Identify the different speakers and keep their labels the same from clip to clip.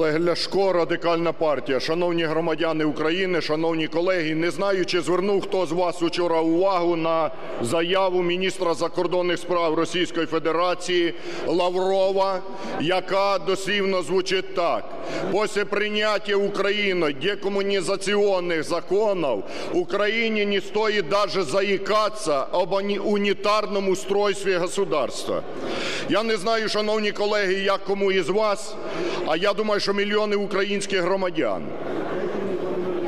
Speaker 1: Олег Ляшко, Радикальна партія. Шановні громадяни України, шановні колеги, не знаю, чи звернув хто з вас учора увагу на заяву міністра закордонних справ Російської Федерації Лаврова, яка дослівно звучить так: «После принятия Украиной декоммунизационных законов Украине не стоит даже заикаться об унитарном устройстве государства». Я не знаю, шановні колеги, як кому із вас, а я думаю, що мільйони українських громадян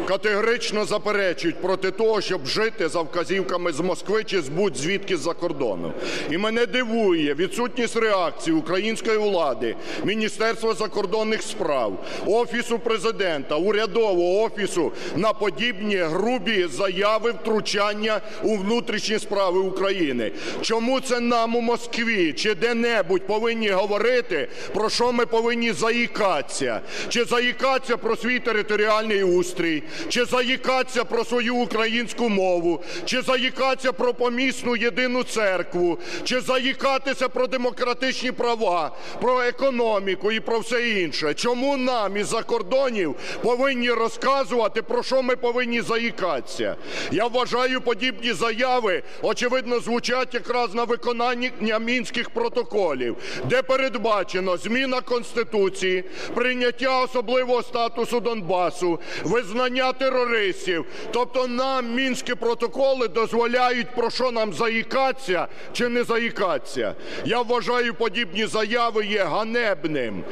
Speaker 1: категорично заперечують проти того, щоб жити за вказівками з Москви чи з будь-звідки з-за кордону. І мене дивує відсутність реакції української влади, Міністерства закордонних справ, Офісу Президента, урядового офісу на подібні грубі заяви втручання у внутрішні справи України. Чому це нам у Москві чи де-небудь повинні говорити, про що ми повинні заїкатися? Чи заїкатися про свій територіальний устрій, чи заїкатися про свою українську мову, чи заїкатися про помісну єдину церкву, чи заїкатися про демократичні права, про економіку і про все інше. Чому нам із-за кордонів повинні розказувати, про що ми повинні заїкатися? Я вважаю, подібні заяви, очевидно, звучать якраз на виконання мінських протоколів, де передбачено зміна Конституції, прийняття особливого статусу Донбасу, визнання терористів. Тобто нам мінські протоколи дозволяють, про що нам заїкатися чи не заїкатися. Я вважаю, подібні заяви є ганебним,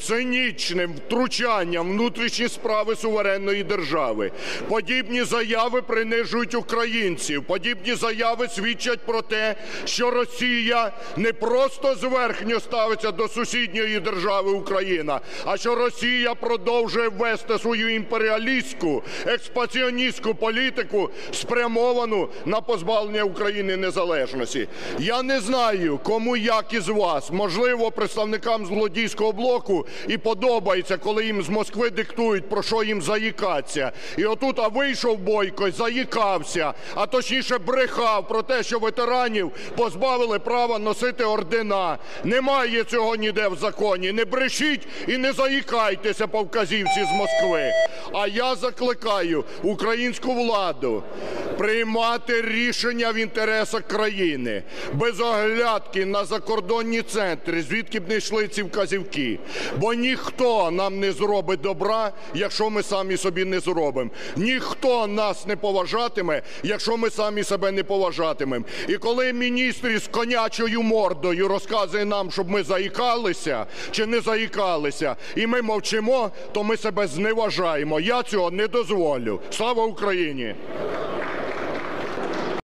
Speaker 1: цинічним втручанням внутрішні справи суверенної держави. Подібні заяви принижують українців. Подібні заяви свідчать про те, що Росія не просто зверхньо ставиться до сусідньої держави Україна, а що Росія продовжує вести свою імперіалістську, експансіоністську політику, спрямовану на позбавлення України незалежності. Я не знаю, кому як із вас, можливо, представникам злодійського блоку і подобається, коли їм з Москви диктують, про що їм заїкатися. І отут а вийшов Бойко, заїкався, а точніше брехав про те, що ветеранів позбавили права носити ордена. Немає цього ніде в законі. Не брешіть і не заїкайтеся по вказівці з Москви. А я закликаю українську владу приймати рішення в інтересах країни без оглядки на закордонні центри, звідки б не йшли ці вказівки. Бо ніхто нам не зробить добра, якщо ми самі собі не зробимо. Ніхто нас не поважатиме, якщо ми самі себе не поважатимемо. І коли міністр із конячою мордою розказує нам, щоб ми заїкалися чи не заїкалися, і ми мовчимо, то ми себе зневажаємо. Я цього не дозволю. Слава Україні!